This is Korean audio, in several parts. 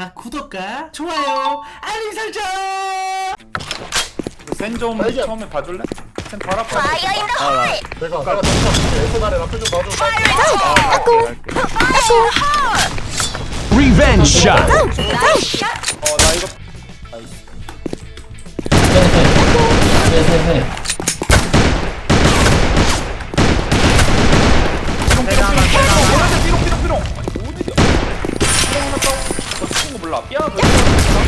아 구독과 좋아요 알림 설정 센좀. 처음에 봐줄래? 센 바로 앞에 Fire in the hole! 내가 내가 에스나래 라플 좀 봐줘. Fire in the hole! Fire in the hole! Revenge shot. Nice shot! 어나 이거 네네네. 삐롱 삐롱 삐롱 삐롱 아니 어디야 삐롱 하나 떠 어, 친구 몰라 삐아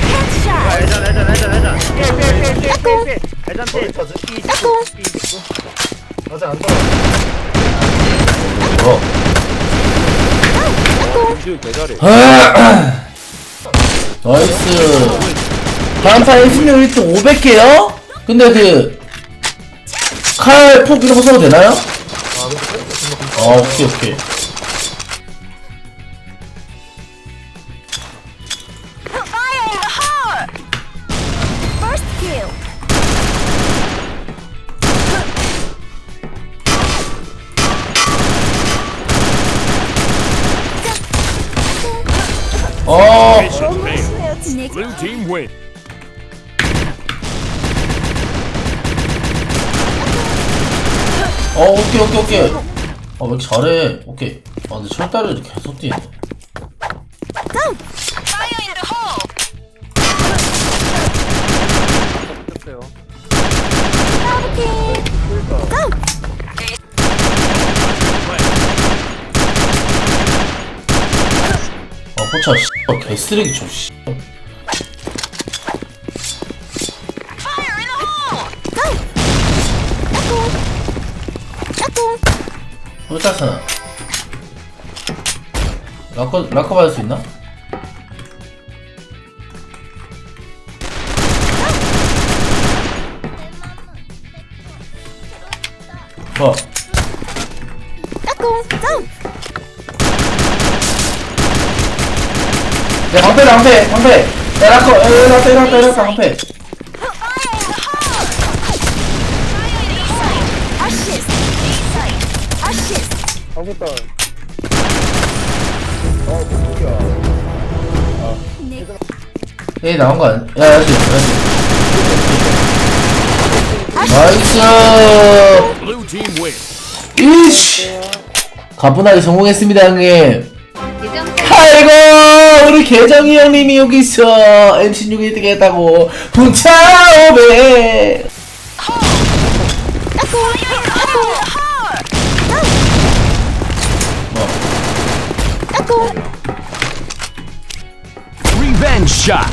Headshot! 애전 애전 애전 애전 필필필필필 애전 필 어디 타지? 삐 아직 안 들어. 뭐? 나이스. 다음 판 1승률 1등 500개요? 근데 그, 칼, 폭 이런 거 써도 되나요? 아, 오케이, 오케이. 어, Blue team win. 어, 오케이, 오케이, 오케이. 아, 왜 이렇게 잘해? 오케이. 아, 근데 철다리를 계속 뛰네. Fire in the hole! Double kill! Go! 포차, 씨. 개쓰레기 좀, 씨. 홀짝스나. 라커, 라커 받을 수 있나? Echo! Go! 야, 방패, 방패, 방패. 야, 라커, 야, 라커, 라커, 라커, 방패. Hole! Assist! Inside! Assist! 아무것도 에이, 나온 거 아니야? 야, 야지, 야지. 나이스! Blue team win. 이씨! 가뿐하게 성공했습니다, 형님. 아이고, 우리 계정이 형님이 여기 있어. MC6 1등 했다고. 분차오베! Echo! Fire in the hole! 뭐, Echo! Revenge shot.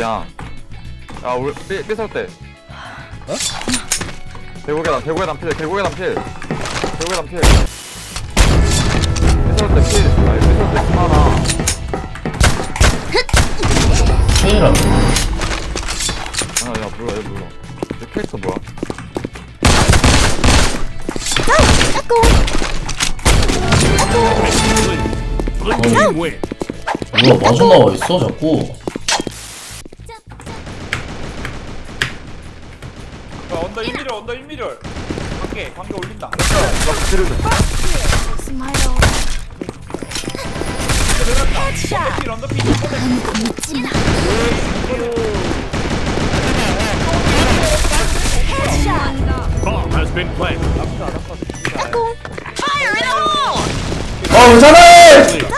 야, 야, 우리 삐, 삐설 때. 어? 대고개 대고개 남필, 대고개 남필. 대고개 남필. 삐설 때 필, 아니, 삐설 때 그만아. 큰일이라. 아, 야, 몰라, 얘 몰라. 얘 캐릭터 뭐야? Blue team win. 뭐야, 마주 나와 있어, 자꾸. 야, 언더 1mm 언더 1mm 관계 관계 올린다 Smile! 언더 필 언더 the hole! 아, 괜찮아!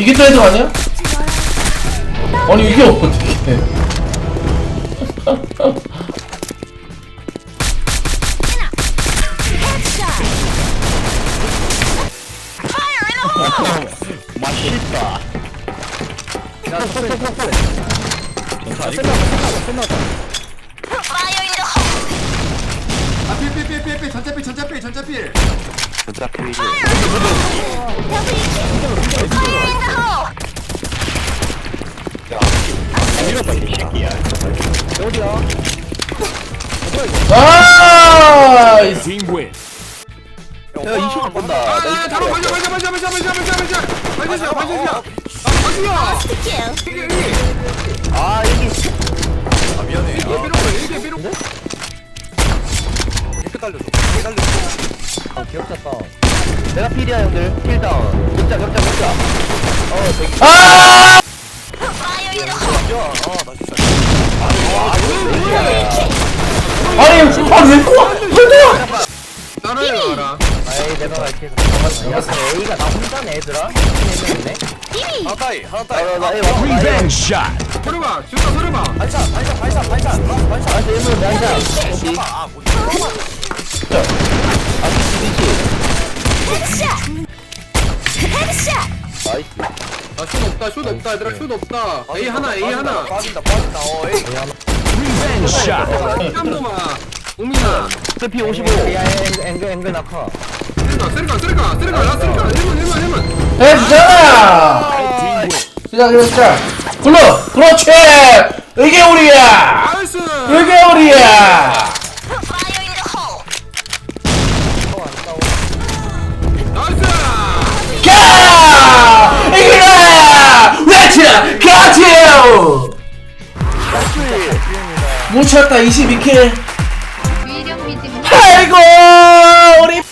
이게 또 헤드 아니야? 아니, 이게 어떻게. Headshot! Fire in the hole! Fire in the hole! 아, 필 필 필 필 필 전자필 전자필 전자필. Fire in the hole! Fire in the hole! 나이스! Team win. 야 이쇼 본다 아, 잠깐 발자 발자 발자 발자 발자 발자 발자. 발자 발자. First kill! 아 여기 아 미안해 아, 삐롱 이게 삐롱 이렇게 달려줘 이렇게 달려줘 아 기억났다 내가 필이야 형들 필 다운 격자 격자 격자 어 되게 아! 아니, 아왜 또와? 왜 또와? 따라해라 아이 내가 갈게 야 A가 나 혼자네 얘들아 힘내네 하나 따위 하나 따위 아나 A 맞고 Revenge shot. 소리봐 진짜 소리봐 반샷 반샷 반샷 반샷 반샷 아 일문 난자 어디 아뭐 Headshot! 나이스 아슛 없다 슛 없다 얘들아 슛 없다 A 하나 A 하나 빠진다 빠진다 어 에이. 깜놈아 웅민아 스피 55야 앵글 앵글 낙하 쓰리가 쓰리가 쓰리가 쓰리가 나 쓰리가 1문 1문 1문 해주잖아! Team win. 시작, 시작. 불러! 그렇지! 이게 우리야! 나이스 이게 우리야! 외쳐! 가지! 못 쳤다, 22킬. 아이고, 우리.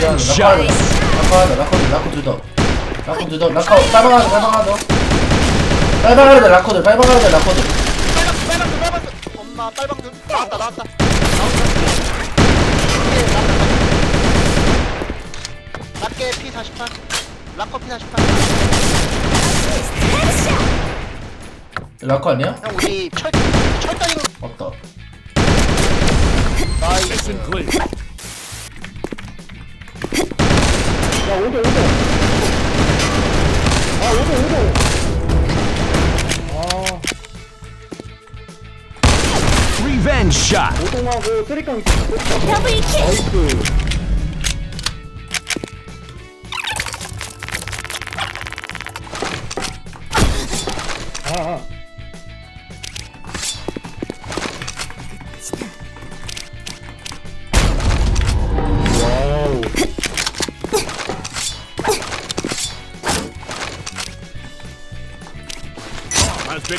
라커하다, 라커들, 라커 두더. 라커 두더, 라커, 빨방하다, 빨방하다. 빨방하다, 라커들, 빨방하다, 라커들. 엄마 빨방들 나왔다 나왔다 락게 P48 락커 P48 라커 아니야? 형 우리 철 철다리 맞다. Mission clear. Revenge shot. Double kill! Has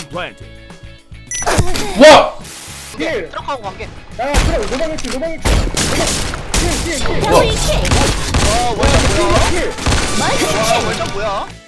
planted. 와! 트럭하고 관계 Double kill! 어 월장 뭐야 Multi kill! 월장 뭐야